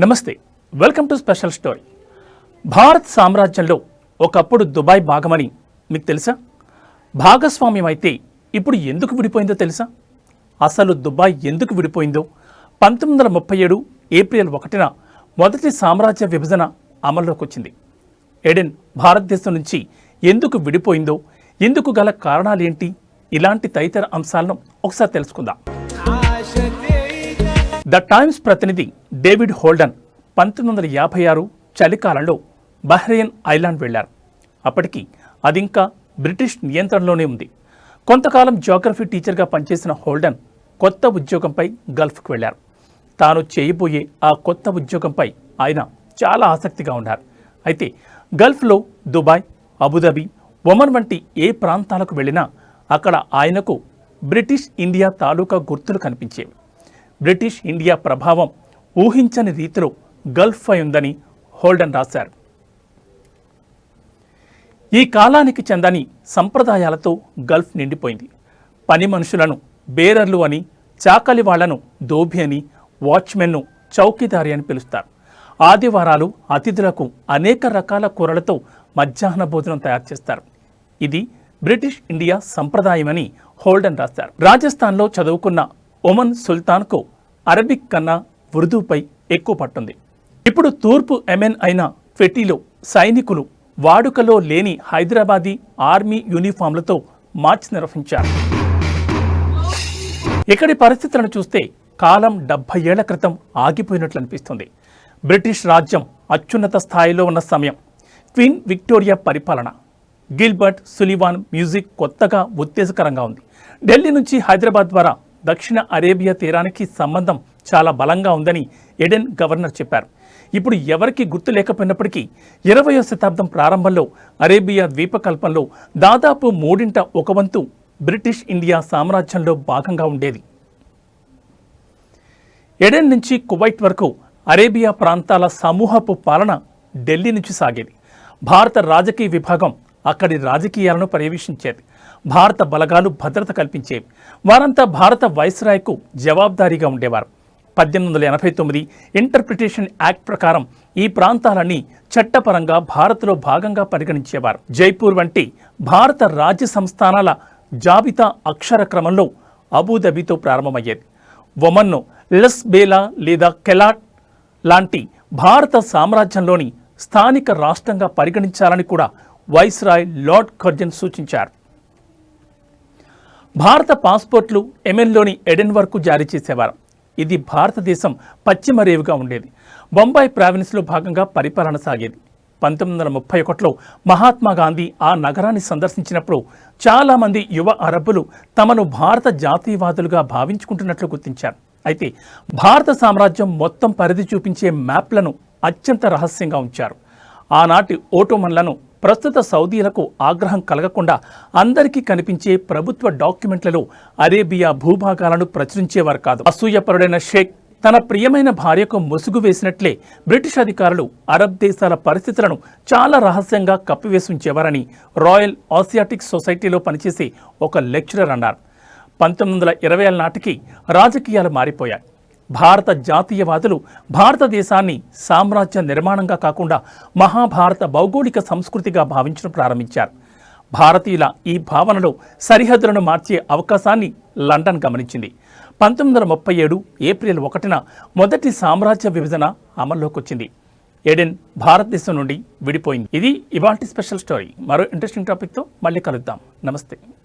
నమస్తే welcome to special story. Bharat సామ్రాజ్యంలో ఒకప్పుడు దుబాయ్ భాగమని మీకు తెలుసా? భాగస్వామ్యం అయితే ఇప్పుడు ఎందుకు విడిపోయిందో తెలుసా? అసలు దుబాయ్ ఎందుకు విడిపోయిందో? పంతొమ్మిది వందల ముప్పై ఏడు ఏప్రిల్ ఒకటిన మొదటి సామ్రాజ్య విభజన అమల్లోకి వచ్చింది. ఎడెన్ భారతదేశం నుంచి ఎందుకు విడిపోయిందో ఎందుకు గల కారణాలేంటి? ఇలాంటి తదితర అంశాలను ఒకసారి తెలుసుకుందాం. ద టైమ్స్ ప్రతినిధి డేవిడ్ హోల్డన్ పంతొమ్మిది వందల యాభై ఆరు చలికాలంలో బహ్రెయిన్ ఐలాండ్ వెళ్ళారు అప్పటికి అది ఇంకా బ్రిటిష్ నియంత్రణలోనే ఉంది. కొంతకాలం జాగ్రఫీ టీచర్గా పనిచేసిన హోల్డన్ కొత్త ఉద్యోగంపై గల్ఫ్కు వెళ్ళారు తాను చేయబోయే ఆ కొత్త ఉద్యోగంపై ఆయన చాలా ఆసక్తిగా ఉన్నారు. అయితే గల్ఫ్లో దుబాయ్ అబుదాబి ఒమన్ వంటి ఏ ప్రాంతాలకు వెళ్ళినా అక్కడ ఆయనకు బ్రిటిష్ ఇండియా తాలూకా గుర్తులు కనిపించేవి. బ్రిటిష్ ఇండియా ప్రభావం ఊహించని రీతిలో గల్ఫ్ అయి ఉందని హోల్డన్ రాశారు. ఈ కాలానికి చెందని సంప్రదాయాలతో గల్ఫ్ నిండిపోయింది. పని మనుషులను బేరర్లు అని చాకలి వాళ్ళను దోబి అని వాచ్మెన్ను చౌకీదారి అని పిలుస్తారు. ఆదివారాలు అతిథులకు అనేక రకాల కూరలతో మధ్యాహ్న భోజనం తయారు చేస్తారు. ఇది బ్రిటిష్ ఇండియా సంప్రదాయమని హోల్డన్ రాశారు. రాజస్థాన్లో చదువుకున్న ఒమన్ సుల్తాన్కు అరబిక్ కన్నా ఉర్దూపై ఎక్కువ పట్టుంది. ఇప్పుడు తూర్పు ఎమెన్ అయిన ఫెటీలో సైనికులు వాడుకలో లేని హైదరాబాదీ ఆర్మీ యూనిఫామ్లతో మార్చ్ నిర్వహించారు. ఇక్కడి పరిస్థితులను చూస్తే కాలం డెబ్బై ఏళ్ళ క్రితం ఆగిపోయినట్లు అనిపిస్తుంది. బ్రిటిష్ రాజ్యం అత్యున్నత స్థాయిలో ఉన్న సమయం. క్వీన్ విక్టోరియా పరిపాలన. గిల్బర్ట్ సులివాన్ మ్యూజిక్ కొత్తగా ఉత్తేజకరంగా ఉంది. ఢిల్లీ నుంచి హైదరాబాద్ ద్వారా దక్షిణ అరేబియా తీరానికి సంబంధం చాలా బలంగా ఉందని ఎడెన్ గవర్నర్ చెప్పారు. ఇప్పుడు ఎవరికి గుర్తు లేకపోయినప్పటికీ ఇరవయో శతాబ్దం ప్రారంభంలో అరేబియా ద్వీపకల్పంలో దాదాపు మూడింట ఒక వంతు బ్రిటిష్ ఇండియా సామ్రాజ్యంలో భాగంగా ఉండేది. ఎడెన్ నుంచి కువైట్ వరకు అరేబియా ప్రాంతాల సమూహపు పాలన ఢిల్లీ నుంచి సాగేది. భారత రాజకీయ విభాగం అక్కడి రాజకీయాలను పర్యవేక్షించేది. భారత బలగాలు భద్రత కల్పించేవి వారంతా భారత వైస్రాయ్కు జవాబుదారీగా ఉండేవారు. పద్దెనిమిది వందల ఎనభై తొమ్మిది ఇంటర్ప్రిటేషన్ యాక్ట్ ప్రకారం ఈ ప్రాంతాలన్నీ చట్టపరంగా భారత్లో భాగంగా పరిగణించేవారు. జైపూర్ వంటి భారత రాజ్య సంస్థానాల జాబితా అక్షర క్రమంలో అబుదాబితో ప్రారంభమయ్యేది. ఒమన్ను లెస్బేలా లేదా కెలాట్ లాంటి భారత సామ్రాజ్యంలోని స్థానిక రాష్ట్రంగా పరిగణించాలని కూడా వైస్రాయ్ లార్డ్ కర్జన్ సూచించారు. భారత పాస్పోర్ట్లు ఎమెన్లోని ఎడెన్ వరకు జారీ చేసేవారు. ఇది భారతదేశం పశ్చిమ రేవుగా ఉండేది. బొంబాయి ప్రావిన్స్లో భాగంగా పరిపాలన సాగేది. పంతొమ్మిది వందల ముప్పై ఒకటిలో మహాత్మా గాంధీ ఆ నగరాన్ని సందర్శించినప్పుడు చాలామంది యువ అరబ్బులు తమను భారత జాతీయవాదులుగా భావించుకుంటున్నట్లు గుర్తించారు. అయితే భారత సామ్రాజ్యం మొత్తం పరిధి చూపించే మ్యాప్లను అత్యంత రహస్యంగా ఉంచారు. ఆనాటి ఓటోమన్లను ప్రస్తుత సౌదీలకు ఆగ్రహం కలగకుండా అందరికీ కనిపించే ప్రభుత్వ డాక్యుమెంట్లలో అరేబియా భూభాగాలను ప్రచురించేవారు కాదు. అసూయపరుడైన షేక్ తన ప్రియమైన భార్యకు ముసుగు వేసినట్లే బ్రిటిష్ అధికారులు అరబ్ దేశాల పరిస్థితులను చాలా రహస్యంగా కప్పివేసుంచేవారని రాయల్ ఆసియాటిక్ సొసైటీలో పనిచేసే ఒక లెక్చరర్ అన్నారు. పంతొమ్మిది వందల ఇరవై ఏళ్ళ నాటికి రాజకీయాలు మారిపోయాయి. భారత జాతీయవాదులు భారతదేశాన్ని సామ్రాజ్య నిర్మాణంగా కాకుండా మహాభారత భౌగోళిక సంస్కృతిగా భావించడం ప్రారంభించారు. భారతీయుల ఈ భావనలో సరిహద్దులను మార్చే అవకాశాన్ని లండన్ గమనించింది. పంతొమ్మిది వందల ముప్పై ఏడు ఏప్రిల్ ఒకటిన మొదటి సామ్రాజ్య విభజన అమల్లోకి వచ్చింది ఎడెన్ భారతదేశం నుండి విడిపోయింది. ఇది ఇవాల్టి స్పెషల్ స్టోరీ. మరో ఇంట్రెస్టింగ్ టాపిక్తో మళ్ళీ కలుద్దాం. నమస్తే.